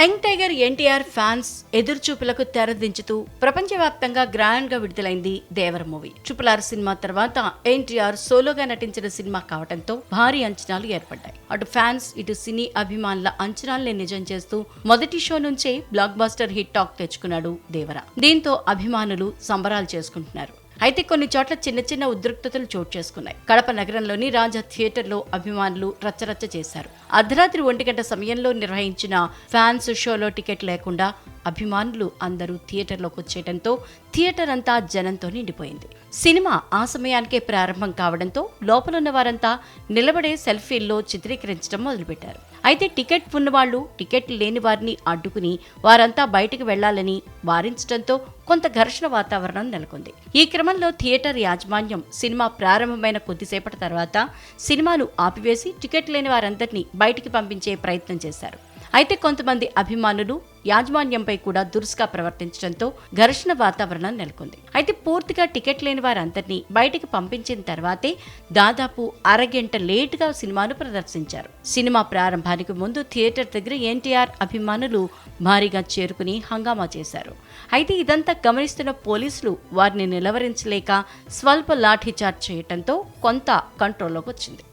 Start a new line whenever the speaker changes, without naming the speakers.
Young tiger NTR fans ఎదురుచూపులకు తెరదించుతూ ప్రపంచవ్యాప్తంగా గ్రాండ్గా విడుదలైంది దేవర మూవీ. ట్రిపుల్ ఆర్ సినిమా తర్వాత ఎన్టీఆర్ సోలోగా నటించిన సినిమా కావడంతో భారీ అంచనాలు ఏర్పడ్డాయి. అటు ఫ్యాన్స్ ఇటు సినీ అభిమానుల అంచనాల్ని నిజం చేస్తూ మొదటి షో నుంచే బ్లాక్ బాస్టర్ హిట్ టాక్ తెచ్చుకున్నాడు దేవర. దీంతో అభిమానులు సంబరాలు చేసుకుంటున్నారు. అయితే కొన్ని చోట్ల చిన్న చిన్న ఉద్రిక్తతలు చోటు చేసుకున్నాయి. కడప నగరంలోని రాజా థియేటర్లో అభిమానులు రచ్చరచ్చ చేశారు. అర్ధరాత్రి ఒంటి గంట సమయంలో నిర్వహించిన ఫ్యాన్స్ షోలో టికెట్ లేకుండా అభిమానులు అందరూ థియేటర్లోకి వచ్చేయడంతో థియేటర్ అంతా జనంతో నిండిపోయింది. సినిమా ఆ సమయానికే ప్రారంభం కావడంతో లోపలున్న వారంతా నిలబడే సెల్ఫీల్లో చిత్రీకరించడం మొదలుపెట్టారు. అయితే టికెట్ ఉన్నవాళ్ళు టికెట్ లేని వారిని అడ్డుకుని వారంతా బయటకు వెళ్ళాలని వారించడంతో కొంత ఘర్షణ వాతావరణం నెలకొంది. ఈ క్రమంలో థియేటర్ యాజమాన్యం సినిమా ప్రారంభమైన కొద్దిసేపటి తర్వాత సినిమాను ఆపివేసి టికెట్ లేని వారందరినీ బయటికి పంపించే ప్రయత్నం చేశారు. అయితే కొంతమంది అభిమానులు యాజమాన్యంపై కూడా దురుసుగా ప్రవర్తించడంతో ఘర్షణ వాతావరణం నెలకొంది. అయితే పూర్తిగా టికెట్ లేని వారందరినీ బయటికి పంపించిన తర్వాతే దాదాపు అరగంట లేటుగా సినిమాను ప్రదర్శించారు. సినిమా ప్రారంభానికి ముందు థియేటర్ దగ్గర ఎన్టీఆర్ అభిమానులు భారీగా చేరుకుని హంగామా చేశారు. అయితే ఇదంతా గమనిస్తున్న పోలీసులు వారిని నిలవరించలేక స్వల్ప లాఠీచార్జ్ చేయడంతో కొంత కంట్రోల్లోకి వచ్చింది.